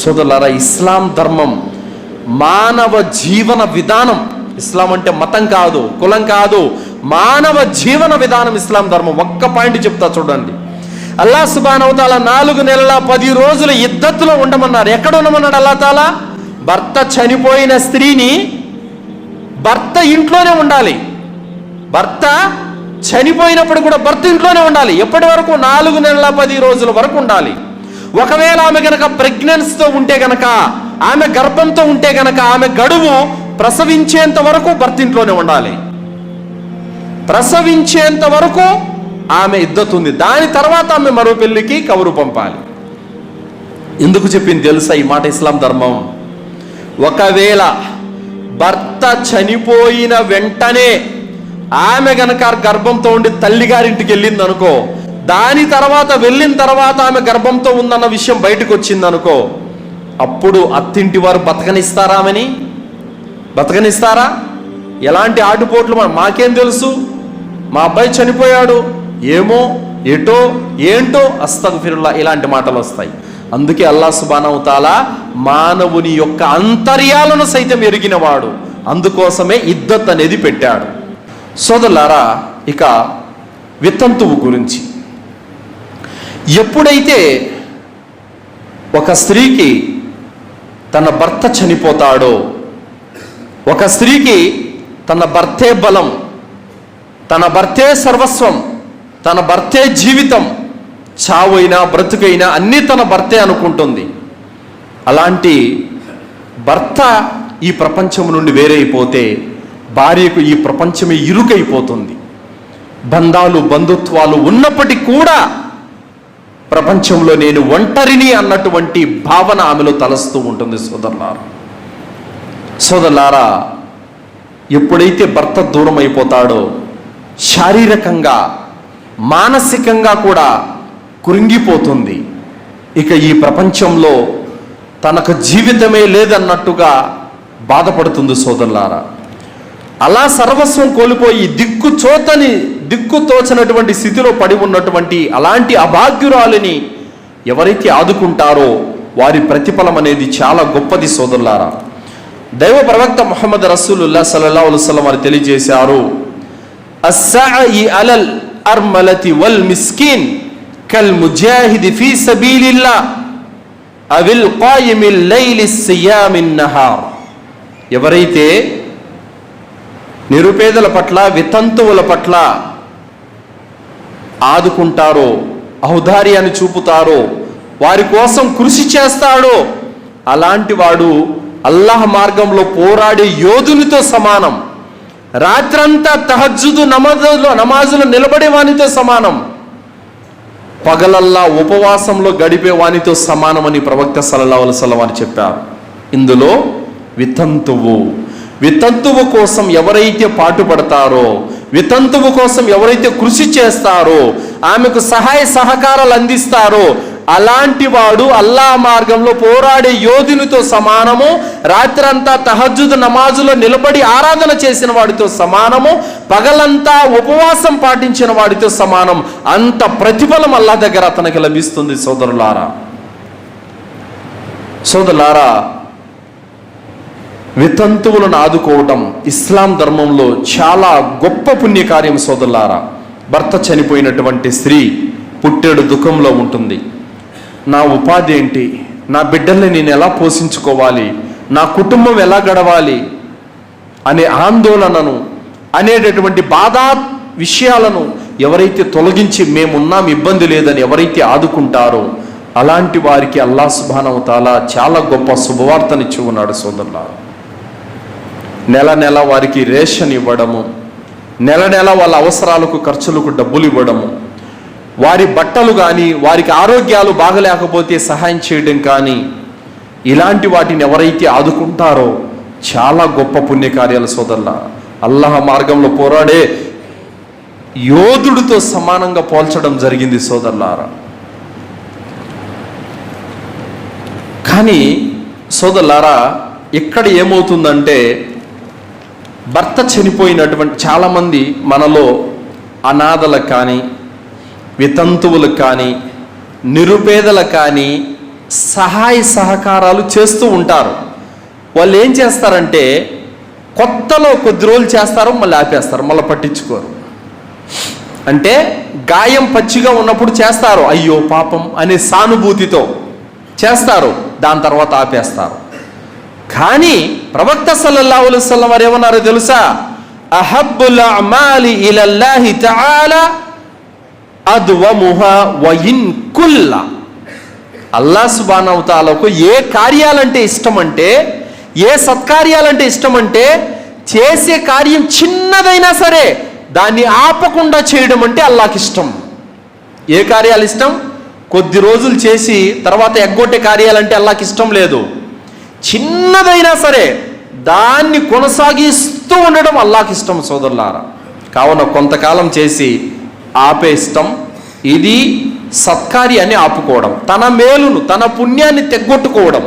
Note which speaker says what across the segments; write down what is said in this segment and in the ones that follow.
Speaker 1: సోదరులారా ఇస్లాం ధర్మం మానవ జీవన విధానం. ఇస్లాం అంటే మతం కాదు కులం కాదు మానవ జీవన విధానం ఇస్లాం ధర్మం. ఒక్క పాయింట్ చెప్తా చూడండి. అల్లా సుబానవతాల నాలుగు నెలల పది రోజుల ఇద్దతులో ఉండమన్నారు. ఎక్కడ ఉండమన్నాడు అల్లా తాలా? భర్త చనిపోయిన స్త్రీని భర్త ఇంట్లోనే ఉండాలి. భర్త చనిపోయినప్పుడు కూడా భర్త ఇంట్లోనే ఉండాలి. ఎప్పటి వరకు? నాలుగు నెలల పది రోజుల వరకు ఉండాలి. ఒకవేళ ఆమె గనక ప్రెగ్నెన్స్తో ఉంటే గనక ఆమె గర్భంతో ఉంటే గనక ఆమె గడువు ప్రసవించేంత వరకు భర్త ఇంట్లోనే ఉండాలి. ప్రసవించేంత వరకు ఆమె ఇద్దతుంది. దాని తర్వాత ఆమె మరో పెళ్ళికి కబురు పంపాలి. ఎందుకు చెప్పింది తెలుసా? ఈ మాట ఇస్లాం ధర్మం. ఒకవేళ భర్త చనిపోయిన వెంటనే ఆమె గనక గర్భంతో ఉండి తల్లిగారింటికి వెళ్ళింది అనుకో దాని తర్వాత వెళ్ళిన తర్వాత ఆమె గర్భంతో ఉందన్న విషయం బయటకు వచ్చింది అనుకో అప్పుడు అత్తింటి వారు బతకనిస్తారా ఆమెని? బతకనిస్తారా? ఎలాంటి ఆటుపోట్లు మాకేం తెలుసు? మా అబ్బాయి చనిపోయాడు. ఏమో ఎటో ఏంటో అస్తగఫిరుల్లా ఇలాంటి మాటలు వస్తాయి అందుకే అల్లా సుబానవుతాలా మానవుని యొక్క అంతర్యాలను సైతం ఎరిగినవాడు. అందుకోసమే ఇద్దత్ అనేది పెట్టాడు. సోదరులారా ఇక వితంతువు గురించి. ఎప్పుడైతే ఒక స్త్రీకి తన భర్త చనిపోతాడో ఒక స్త్రీకి తన భర్తే బలం తన భర్తే సర్వస్వం తన భర్తే జీవితం చావైనా బ్రతుకైనా అన్నీ తన భర్తే అనుకుంటుంది. అలాంటి భర్త ఈ ప్రపంచం నుండి వేరైపోతే భార్యకు ఈ ప్రపంచమే ఇరుకైపోతుంది. బంధాలు బంధుత్వాలు ఉన్నప్పటికీ కూడా ప్రపంచంలో నేను ఒంటరిని అన్నటువంటి భావన ఆమెలో తలస్తూ ఉంటుంది సోదరులారా. సోదరులారా ఎప్పుడైతే భర్త దూరం అయిపోతాడో శారీరకంగా మానసికంగా కూడా కృంగిపోతుంది. ఇక ఈ ప్రపంచంలో తనకు జీవితమే లేదన్నట్టుగా బాధపడుతుంది సోదరులారా. అలా సర్వస్వం కోల్పోయి దిక్కు చోతని దిక్కుతోచనటువంటి స్థితిలో పడి ఉన్నటువంటి అలాంటి అభాగ్యురాలిని ఎవరైతే ఆదుకుంటారో వారి ప్రతిఫలం అనేది చాలా గొప్పది సోదరులారా. దైవ ప్రవక్త మొహమ్మద్ రసూలుల్లా సల్లల్లా అలుసలం వారు తెలియజేశారు అస్సాయి అలల్ అర్మలతి వల్ మిస్కిన్ కల్ ముజాహిది ఫీ సబీలిల్లా అవిల్ కాయిమిల్ లైలి సియామిన్ నహార్ ఎవరైతే నిరుపేదల పట్ల వితంతువుల పట్ల ఆదుకుంటారో ఔదార్యాన్ని చూపుతారో వారి కోసం కృషి చేస్తాడో అలాంటి వాడు అల్లాహ్ మార్గంలో పోరాడే యోధునితో సమానం. రాత్రంతా తహజ్జుదు నమాజులో నమాజులు నిలబడే వానితో సమానం. పగలల్లా ఉపవాసంలో గడిపే వానితో సమానమని ప్రవక్త సల్లల్లాహు అలైహి అని చెప్పారు. ఇందులో వితంతువు వితంతువు కోసం ఎవరైతే పాటుపడతారో వితంతువు కోసం ఎవరైతే కృషి చేస్తారో ఆమెకు సహాయ సహకారాలు అందిస్తారో అలాంటి వాడు అల్లా మార్గంలో పోరాడే యోధునితో సమానము రాత్రంతా తహజ్జుద్ నమాజులో నిలబడి ఆరాధన చేసిన వాడితో సమానము పగలంతా ఉపవాసం పాటించిన వాడితో సమానం. అంత ప్రతిఫలం అల్లా దగ్గర అతనికి లభిస్తుంది సోదరులారా. సోదరులారా వితంతువులను ఆదుకోవటం ఇస్లాం ధర్మంలో చాలా గొప్ప పుణ్యకార్యం సోదరులారా. భర్త చనిపోయినటువంటి స్త్రీ పుట్టేడు దుఃఖంలో ఉంటుంది. నా ఉపాధి ఏంటి? నా బిడ్డల్ని నేను ఎలా పోషించుకోవాలి? నా కుటుంబం ఎలా గడవాలి? అనే ఆందోళనను అనేటటువంటి బాధా విషయాలను ఎవరైతే తొలగించి మేమున్నాం ఇబ్బంది లేదని ఎవరైతే ఆదుకుంటారో అలాంటి వారికి అల్లా సుభానవతాల చాలా గొప్ప శుభవార్తనిచ్చి ఉన్నాడు సోదరులారా. నెల నెల వారికి రేషన్ ఇవ్వడము. నెల నెల వాళ్ళ అవసరాలకు ఖర్చులకు డబ్బులు ఇవ్వడము. వారి బట్టలు కానీ వారికి ఆరోగ్యాలు బాగలేకపోతే సహాయం చేయడం కానీ ఇలాంటి వాటిని ఎవరైతే ఆదుకుంటారో చాలా గొప్ప పుణ్యకార్యాలు సోదరుల అల్లహ మార్గంలో పోరాడే యోధుడితో సమానంగా పోల్చడం జరిగింది సోదరులారా. కానీ సోదరులారా ఇక్కడ ఏమవుతుందంటే భర్త చనిపోయినటువంటి చాలామంది మనలో అనాథలకు కానీ వితంతువులకు కానీ నిరుపేదలకు కానీ సహాయ సహకారాలు చేస్తూ ఉంటారు. వాళ్ళు ఏం చేస్తారంటే కొత్తలో కొద్ది రోజులు చేస్తారు మళ్ళీ ఆపేస్తారు మళ్ళీ పట్టించుకోరు. అంటే గాయం పచ్చిగా ఉన్నప్పుడు చేస్తారు. అయ్యో పాపం అనే సానుభూతితో చేస్తారు. దాని తర్వాత ఆపేస్తారు. కానీ ప్రవక్త సల్లల్లా అలైహి వారు ఏమన్నారో తెలుసా? అహబ్బుల్ అమాలి ఇలల్లాహి తఆలా అద్వముహా వయిన్ కుల్ల. అల్లా సుబానవతాలకు ఏ కార్యాలంటే ఇష్టం అంటే ఏ సత్కార్యాలంటే ఇష్టం అంటే చేసే కార్యం చిన్నదైనా సరే దాన్ని ఆపకుండా చేయడం అంటే అల్లాకి ఇష్టం. ఏ కార్యాలు ఇష్టం? కొద్ది రోజులు చేసి తర్వాత ఎగ్గొట్టే కార్యాలంటే అల్లాకి ఇష్టం లేదు. చిన్నదైనా సరే దాన్ని కొనసాగిస్తూ ఉండడం అల్లాకి ఇష్టం సోదరులారా. కావున కొంతకాలం చేసి ఆపే ఇష్టం. ఇది సత్కార్యాన్ని ఆపుకోవడం తన మేలును తన పుణ్యాన్ని తెగ్గొట్టుకోవడం.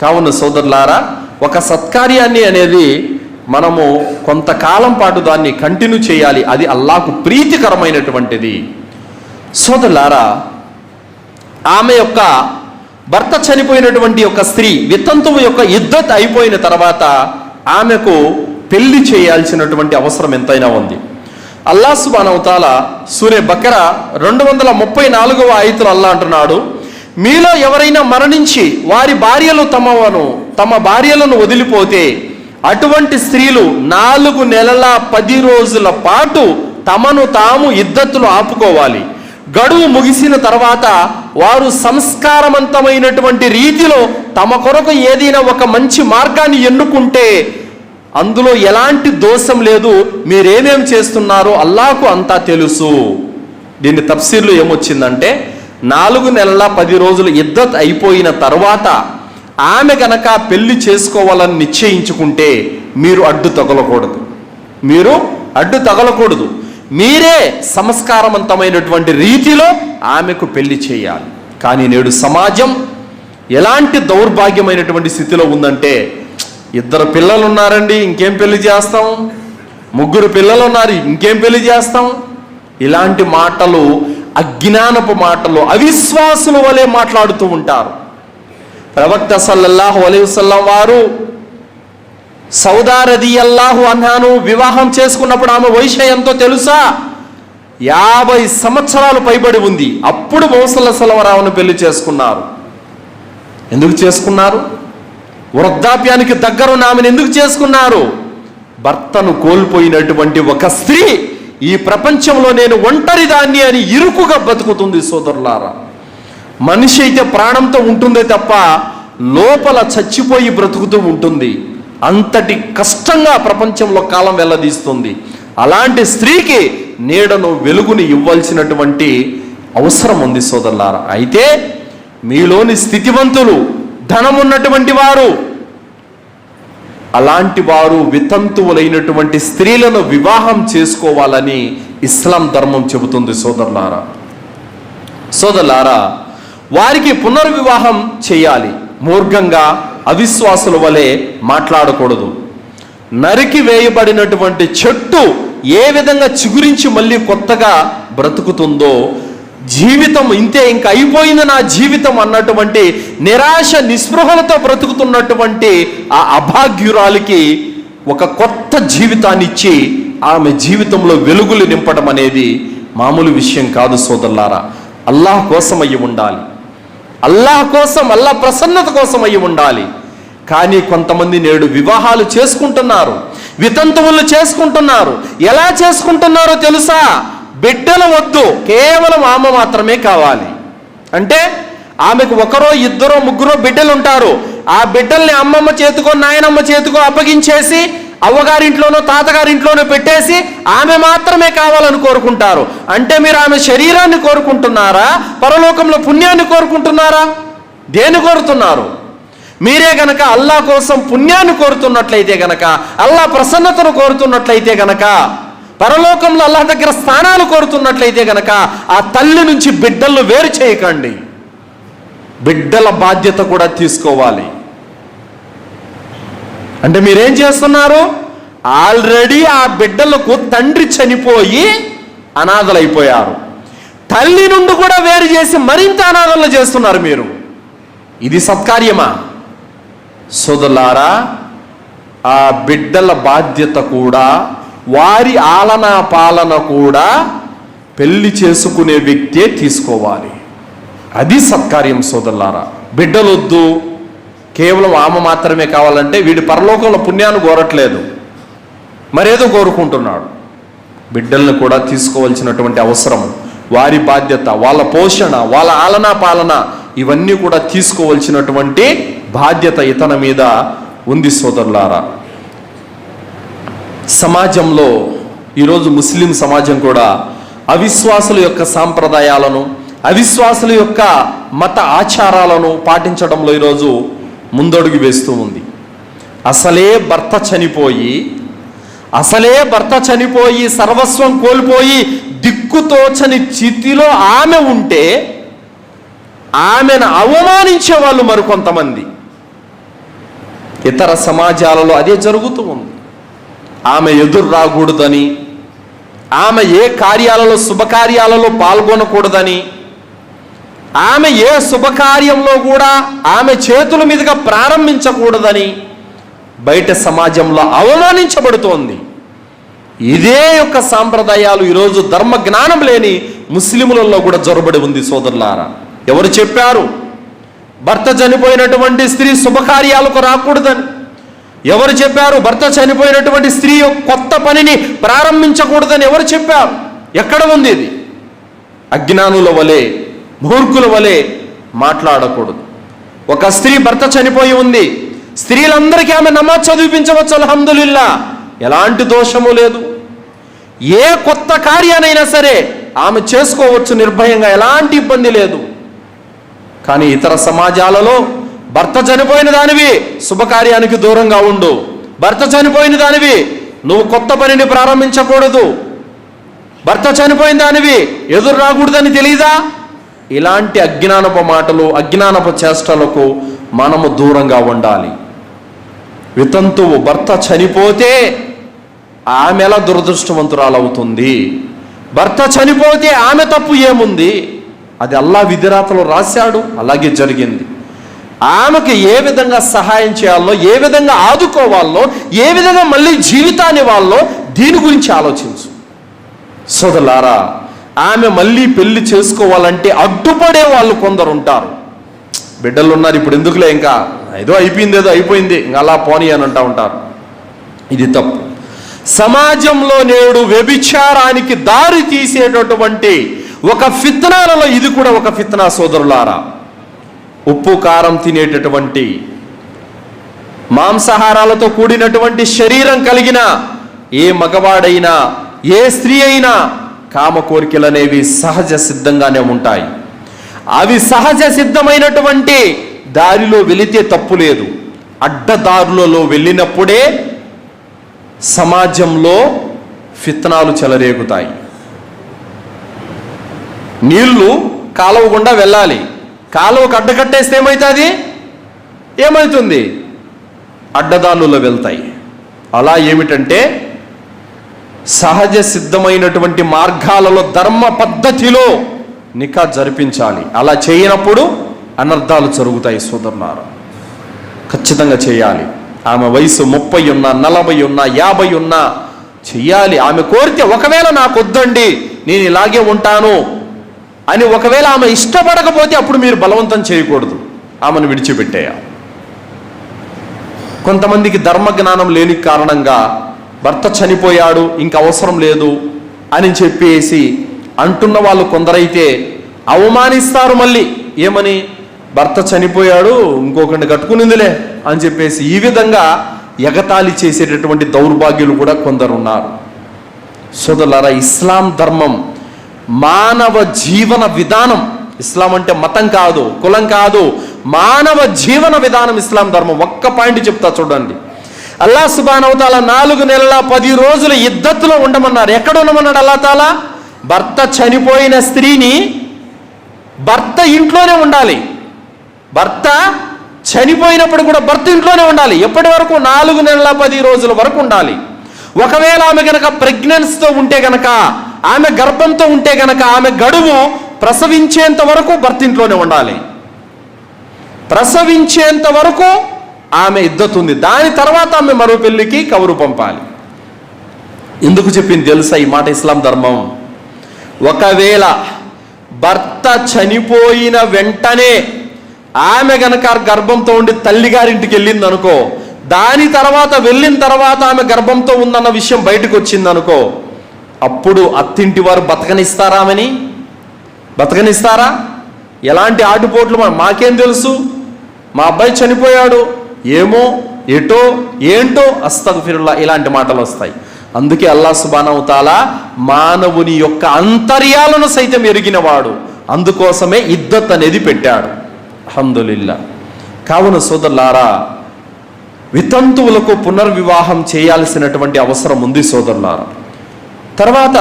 Speaker 1: కావున సోదరులారా ఒక సత్కార్యాన్ని అనేది మనము కొంతకాలం పాటు దాన్ని కంటిన్యూ చేయాలి. అది అల్లాకు ప్రీతికరమైనటువంటిది. సోదరులారా ఆమె యొక్క భర్త చనిపోయినటువంటి యొక్క స్త్రీ వితంతువు యొక్క ఇద్దత్ అయిపోయిన తర్వాత ఆమెకు పెళ్ళి చేయాల్సినటువంటి అవసరం ఎంతైనా ఉంది. అల్లా సుబానవతాల సూర్య బకర రెండు వందల ముప్పై నాలుగవ ఆయుతులు అల్లా అంటున్నాడు మీలో ఎవరైనా మరణించి వారి భార్యలు తమవను తమ భార్యలను వదిలిపోతే అటువంటి స్త్రీలు నాలుగు నెలల పది రోజుల పాటు తమను తాము ఇద్దతులు ఆపుకోవాలి. గడువు ముగిసిన తర్వాత వారు సంస్కారవంతమైనటువంటి రీతిలో తమ కొరకు ఏదైనా ఒక మంచి మార్గాన్ని ఎన్నుకుంటే అందులో ఎలాంటి దోషం లేదు మీరేమేం చేస్తున్నారో అల్లాకు అంతా తెలుసు. దీని తఫ్సీర్లు ఏమొచ్చిందంటే నాలుగు నెలల పది రోజులు ఇద్దత్ అయిపోయిన తర్వాత ఆమె గనక పెళ్ళి చేసుకోవాలని నిశ్చయించుకుంటే మీరు అడ్డు తగలకూడదు. మీరు అడ్డు తగలకూడదు. మీరే సంస్కారవంతమైనటువంటి రీతిలో ఆమెకు పెళ్ళి చేయాలి. కానీ నేడు సమాజం ఎలాంటి దౌర్భాగ్యమైనటువంటి స్థితిలో ఉందంటే ఇద్దరు పిల్లలు ఉన్నారండి ఇంకేం పెళ్ళి చేస్తాం? ముగ్గురు పిల్లలు ఉన్నారు ఇంకేం పెళ్ళి చేస్తాం? ఇలాంటి మాటలు అజ్ఞానపు మాటలు అవిశ్వాసుల వలె మాట్లాడుతూ ఉంటారు. ప్రవక్త సల్లల్లాహు అలైహి వారు సౌదారది అల్లాహు అన్నాను వివాహం చేసుకున్నప్పుడు ఆమె వయసు ఎంతో తెలుసా? యాభై సంవత్సరాలు పైబడి ఉంది. అప్పుడు మోసల సెలవరావును పెళ్ళి చేసుకున్నారు. ఎందుకు చేసుకున్నారు? వృద్ధాప్యానికి దగ్గరున్న ఆమెను ఎందుకు చేసుకున్నారు? భర్తను కోల్పోయినటువంటి ఒక స్త్రీ ఈ ప్రపంచంలో నేను ఒంటరి దాన్ని అని ఇరుకుగా బతుకుతుంది సోదరులారా. మనిషి అయితే ప్రాణంతో ఉంటుందే తప్ప లోపల చచ్చిపోయి బ్రతుకుతూ ఉంటుంది. అంతటి కష్టంగా ప్రపంచంలో కాలం వెళ్ళదీస్తుంది అలాంటి స్త్రీకి నీడను వెలుగుని ఇవ్వాల్సినటువంటి అవసరం ఉంది సోదరులారా. అయితే మీలోని స్థితివంతులు ధనం ఉన్నటువంటి వారు అలాంటి వారు వితంతువులైనటువంటి స్త్రీలను వివాహం చేసుకోవాలని ఇస్లాం ధర్మం చెబుతుంది సోదరులారా. సోదరులారా వారికి పునర్వివాహం చేయాలి. మూర్ఘంగా అవిశ్వాసుల వలె మాట్లాడకూడదు. నరికి వేయబడినటువంటి చెట్టు ఏ విధంగా చిగురించి మళ్ళీ కొత్తగా బ్రతుకుతుందో జీవితం ఇంతే ఇంక అయిపోయింది నా జీవితం అన్నటువంటి నిరాశ నిస్పృహలతో బ్రతుకుతున్నటువంటి ఆ అభాగ్యురాలికి ఒక కొత్త జీవితాన్ని ఇచ్చి ఆమె జీవితంలో వెలుగులు నింపడం అనేది మామూలు విషయం కాదు సోదరులారా. అల్లాహ్ కోసం అయ్యి ఉండాలి. అల్లాహ్ కోసం అల్లా ప్రసన్నత కోసం అయ్యి ఉండాలి. కానీ కొంతమంది నేడు వివాహాలు చేసుకుంటున్నారు వితంతువులు చేసుకుంటున్నారు. ఎలా చేసుకుంటున్నారో తెలుసా? బిడ్డలు వద్దు కేవలం ఆమె మాత్రమే కావాలి. అంటే ఆమెకు ఒకరో ఇద్దరో ముగ్గురో బిడ్డలు ఉంటారు ఆ బిడ్డల్ని అమ్మమ్మ చేతికో నాయనమ్మ చేతికో అప్పగించేసి అవ్వగారింట్లోనో తాతగారింట్లోనో పెట్టేసి ఆమె మాత్రమే కావాలని కోరుకుంటారు. అంటే మీరు ఆమె శరీరాన్ని కోరుకుంటున్నారా? పరలోకంలో పుణ్యాన్ని కోరుకుంటున్నారా? దేని కోరుతున్నారు? మీరే గనక అల్లా కోసం పుణ్యాన్ని కోరుతున్నట్లయితే గనక అల్లా ప్రసన్నతను కోరుతున్నట్లయితే గనక పరలోకంలో అల్లా దగ్గర స్థానాలు కోరుతున్నట్లయితే గనక ఆ తల్లి నుంచి బిడ్డలను వేరు చేయకండి. బిడ్డల బాధ్యత కూడా తీసుకోవాలి. అంటే మీరేం చేస్తున్నారు? ఆల్రెడీ ఆ బిడ్డలకు తండ్రి చనిపోయి అనాథలైపోయారు. తల్లి నుండి కూడా వేరు చేసి మరింత అనాథలు చేస్తున్నారు మీరు. ఇది సత్కార్యమా? సోదరులారా ఆ బిడ్డల బాధ్యత కూడా వారి ఆలన పాలన కూడా పెళ్ళి చేసుకునే వ్యక్తే తీసుకోవాలి. అది సత్కార్యం సోదరులారా. బిడ్డలొద్దు. కేవలం ఆమె మాత్రమే కావాలంటే వీడి పరలోకంలో పుణ్యాన్ని కోరట్లేదు. మరేదో కోరుకుంటున్నాడు. బిడ్డల్ని కూడా తీసుకోవాల్సినటువంటి అవసరం వారి బాధ్యత వాళ్ళ పోషణ వాళ్ళ ఆలన పాలన ఇవన్నీ కూడా తీసుకోవాల్సినటువంటి బాధ్యత ఇతని మీద ఉంది సోదరులారా. సమాజంలో ఈరోజు ముస్లిం సమాజం కూడా అవిశ్వాసుల యొక్క సాంప్రదాయాలను అవిశ్వాసుల యొక్క మత ఆచారాలను పాటించడంలో ఈరోజు ముందడుగు వేస్తూ ఉంది. అసలే భర్త చనిపోయి అసలే భర్త చనిపోయి సర్వస్వం కోల్పోయి దిక్కుతోచని స్థితిలో ఆమె ఉంటే ఆమెను అవమానించే వాళ్ళు మరికొంతమంది. ఇతర సమాజాలలో అదే జరుగుతూ ఉంది. ఆమె ఎదురు రాకూడదని ఆమె ఏ కార్యాలలో శుభకార్యాలలో పాల్గొనకూడదని ఆమె ఏ శుభకార్యంలో కూడా ఆమె చేతుల మీదుగా ప్రారంభించకూడదని బయట సమాజంలో అవమానించబడుతోంది. ఇదే యొక్క సాంప్రదాయాలు ఈరోజు ధర్మ జ్ఞానం లేని ముస్లిములలో కూడా జొరబడి ఉంది సోదరులారా. ఎవరు చెప్పారు? భర్త చనిపోయినటువంటి స్త్రీ శుభకార్యాలకు రాకూడదని. ఎవరు చెప్పారు? భర్త చనిపోయినటువంటి స్త్రీ కొత్త పనిని ప్రారంభించకూడదని ఎవరు చెప్పారు? ఎక్కడ ఉంది ఇది? అజ్ఞానుల వలె మూర్ఖుల వలె మాట్లాడకూడదు. ఒక స్త్రీ భర్త చనిపోయి ఉంది. స్త్రీలందరికీ ఆమె నమాజ్ చదివించవచ్చు అల్హమ్దులిల్లా. ఎలాంటి దోషము లేదు. ఏ కొత్త కార్యానైనా సరే ఆమె చేసుకోవచ్చు నిర్భయంగా ఎలాంటి ఇబ్బంది లేదు. కానీ ఇతర సమాజాలలో భర్త చనిపోయిన దానివి శుభకార్యానికి దూరంగా ఉండు. భర్త చనిపోయిన దానివి నువ్వు కొత్త పనిని ప్రారంభించకూడదు. భర్త చనిపోయిన దానివి ఎదురు రాకూడదని తెలీదా? ఇలాంటి అజ్ఞానపు మాటలు అజ్ఞానపు చేష్టలకు మనము దూరంగా ఉండాలి. వితంతువు భర్త చనిపోతే ఆమె ఎలా దురదృష్టవంతురాలవుతుంది? భర్త చనిపోతే ఆమె తప్పు ఏముంది? అది అల్లా విధిరాతలో రాశాడు అలాగే జరిగింది. ఆమెకి ఏ విధంగా సహాయం చేయాలో ఏ విధంగా ఆదుకోవాలో ఏ విధంగా మళ్ళీ జీవితాన్ని వాళ్ళో దీని గురించి ఆలోచించు. సోదలారా ఆమె మళ్ళీ పెళ్ళి చేసుకోవాలంటే అడ్డుపడే వాళ్ళు కొందరు ఉంటారు బిడ్డలు ఉన్నారు ఇప్పుడు ఎందుకులే ఇంకా? ఏదో అయిపోయింది ఏదో అయిపోయింది ఇంకా అలా పోనీ అని అంటా ఉంటారు. ఇది తప్పు. సమాజంలో నేడు వ్యభిచారానికి దారి తీసేటటువంటి ఒక ఫిత్నాలలో ఇది కూడా ఒక ఫిత్నా సోదరులారా. ఉప్పు కారం తినేటటువంటి మాంసాహారాలతో కూడినటువంటి శరీరం కలిగిన ఏ మగవాడైనా ఏ స్త్రీ అయినా కామ కోరికలు అనేవి సహజ సిద్ధంగానే ఉంటాయి. అవి సహజ సిద్ధమైనటువంటి దారిలో వెళితే తప్పు లేదు. అడ్డదారులలో వెళ్ళినప్పుడే సమాజంలో ఫిత్తనాలు చెలరేగుతాయి. నీళ్ళు కాలువ గుండా వెళ్ళాలి. కాలువకు అడ్డకట్టేస్తే ఏమవుతుంది ఏమవుతుంది అడ్డదారులలో వెళ్తాయి. అలా ఏమిటంటే సహజ సిద్ధమైనటువంటి మార్గాలలో ధర్మ పద్ధతిలో నికా జరిపించాలి. అలా చేయనప్పుడు అనర్థాలు జరుగుతాయి సోదరులారా. ఖచ్చితంగా చేయాలి. ఆమె వయసు ముప్పై ఉన్నా నలభై ఉన్నా యాభై ఉన్నా చెయ్యాలి. ఆమె కోరితే ఒకవేళ నాకు వద్దండి నేను ఇలాగే ఉంటాను అని ఒకవేళ ఆమె ఇష్టపడకపోతే అప్పుడు మీరు బలవంతం చేయకూడదు. ఆమెను విడిచిపెట్టేయాలి. కొంతమందికి ధర్మ జ్ఞానం లేని కారణంగా భర్త చనిపోయాడు ఇంక అవసరం లేదు అని చెప్పేసి అంటున్న వాళ్ళు కొందరైతే అవమానిస్తారు మళ్ళీ. ఏమని? భర్త చనిపోయాడు ఇంకొకరిని కట్టుకునిందిలే అని చెప్పేసి ఈ విధంగా ఎగతాళి చేసేటటువంటి దౌర్భాగ్యులు కూడా కొందరు ఉన్నారు సోదరులారా ఇస్లాం ధర్మం మానవ జీవన విధానం ఇస్లాం అంటే మతం కాదు కులం కాదు మానవ జీవన విధానం ఇస్లాం ధర్మం. ఒక్క పాయింట్ చెప్తా చూడండి. అల్లా సుబానవతాల నాలుగు నెలల పది రోజులు ఇద్దత్తులో ఉండమన్నారు. ఎక్కడ ఉండమన్నాడు అల్లా తాలా? భర్త చనిపోయిన స్త్రీని భర్త ఇంట్లోనే ఉండాలి. భర్త చనిపోయినప్పుడు కూడా భర్త ఇంట్లోనే ఉండాలి. ఎప్పటి వరకు? నాలుగు నెలల పది రోజుల వరకు ఉండాలి. ఒకవేళ ఆమె గనక ప్రెగ్నెన్స్తో ఉంటే గనక ఆమె గర్భంతో ఉంటే గనక ఆమె గడువు ప్రసవించేంత వరకు భర్త ఇంట్లోనే ఉండాలి. ప్రసవించేంత వరకు ఆమె ఇద్దతుంది దాని తర్వాత ఆమె మరో పెళ్ళికి కబురు పంపాలి. ఎందుకు చెప్పింది తెలుసా? ఈ మాట ఇస్లాం ధర్మం. ఒకవేళ భర్త చనిపోయిన వెంటనే ఆమె గనక గర్భంతో ఉండి తల్లిగారింటికి వెళ్ళింది అనుకో దాని తర్వాత వెళ్ళిన తర్వాత ఆమె గర్భంతో ఉందన్న విషయం బయటకు వచ్చింది అనుకో అప్పుడు అత్తింటి వారు బతకనిస్తారా ఆమెని? బతకనిస్తారా? ఎలాంటి ఆటుపోట్లు మాకేం తెలుసు? మా అబ్బాయి చనిపోయాడు. ఏమో ఎటో ఏంటో అస్తగఫిరుల్లా ఇలాంటి మాటలు వస్తాయి. అందుకే అల్లా సుబానవుతాలా మానవుని యొక్క అంతర్యాలను సైతం ఎరిగినవాడు. అందుకోసమే ఇద్దత్ అనేది పెట్టాడు. అహమ్దుల్లా కావున సోదరులారా వితంతువులకు పునర్వివాహం చేయాల్సినటువంటి అవసరం ఉంది సోదరులారా. తర్వాత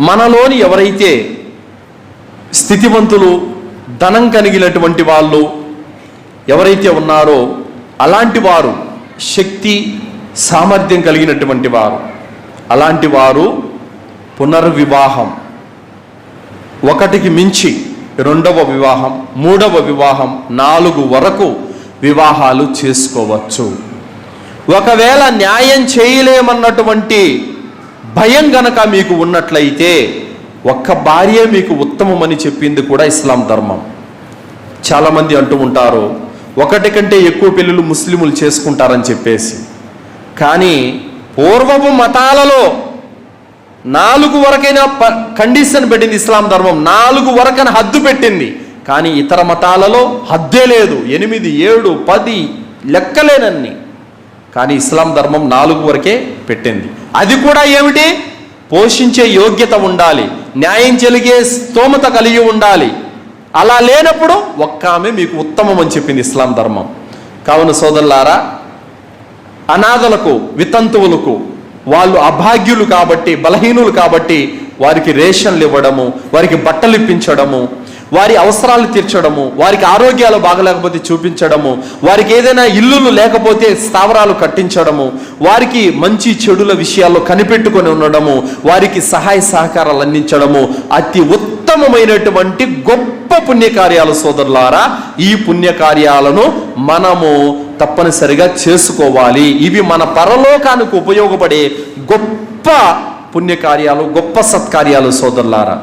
Speaker 1: మనలోని ఎవరైతే స్థితివంతులు ధనం కలిగినటువంటి వాళ్ళు ఎవరైతే ఉన్నారో అలాంటి వారు శక్తి సామర్థ్యం కలిగినటువంటి వారు. అలాంటి వారు పునర్వివాహం. ఒకటికి మించి రెండవ వివాహం మూడవ వివాహం నాలుగు వరకు వివాహాలు చేసుకోవచ్చు. ఒకవేళ న్యాయం చేయలేమన్నటువంటి భయం గనక మీకు ఉన్నట్లయితే ఒక్క భార్య మీకు ఉత్తమమని చెప్పింది కూడా ఇస్లాం ధర్మం. చాలామంది అంటూ ఉంటారు ఒకటి కంటే ఎక్కువ పెళ్ళిళ్ళు ముస్లిములు చేసుకుంటారని చెప్పేసి. కానీ పూర్వపు మతాలలో నాలుగు వరకైనా ప కండిషన్ పెట్టింది ఇస్లాం ధర్మం. నాలుగు వరకైనా హద్దు పెట్టింది. కానీ ఇతర మతాలలో హద్దే లేదు. ఎనిమిది ఏడు పది లెక్కలేనన్ని. కానీ ఇస్లాం ధర్మం నాలుగు వరకే పెట్టింది. అది కూడా ఏమిటి? పోషించే యోగ్యత ఉండాలి. న్యాయం చెలిగే స్తోమత కలిగి ఉండాలి. అలా లేనప్పుడు ఒక్క ఆమె మీకు ఉత్తమం అని చెప్పింది ఇస్లాం ధర్మం. కావున సోదరులారా అనాథలకు వితంతువులకు వాళ్ళు అభాగ్యులు కాబట్టి బలహీనులు కాబట్టి వారికి రేషన్లు ఇవ్వడము వారికి బట్టలు ఇప్పించడము వారి అవసరాలు తీర్చడము వారికి ఆరోగ్యాలు బాగలేకపోతే చూపించడము వారికి ఏదైనా ఇల్లులు లేకపోతే స్థావరాలు కట్టించడము వారికి మంచి చెడుల విషయాల్లో కనిపెట్టుకొని ఉండడము వారికి సహాయ సహకారాలు అందించడము అతి ఉత్తమమైనటువంటి గొప్ప పుణ్యకార్యాలు సోదరులారా ఈ పుణ్యకార్యాలను మనము తప్పనిసరిగా చేసుకోవాలి. ఇవి మన పరలోకానికి ఉపయోగపడే గొప్ప పుణ్యకార్యాలు గొప్ప సత్కార్యాలు సోదరులారా.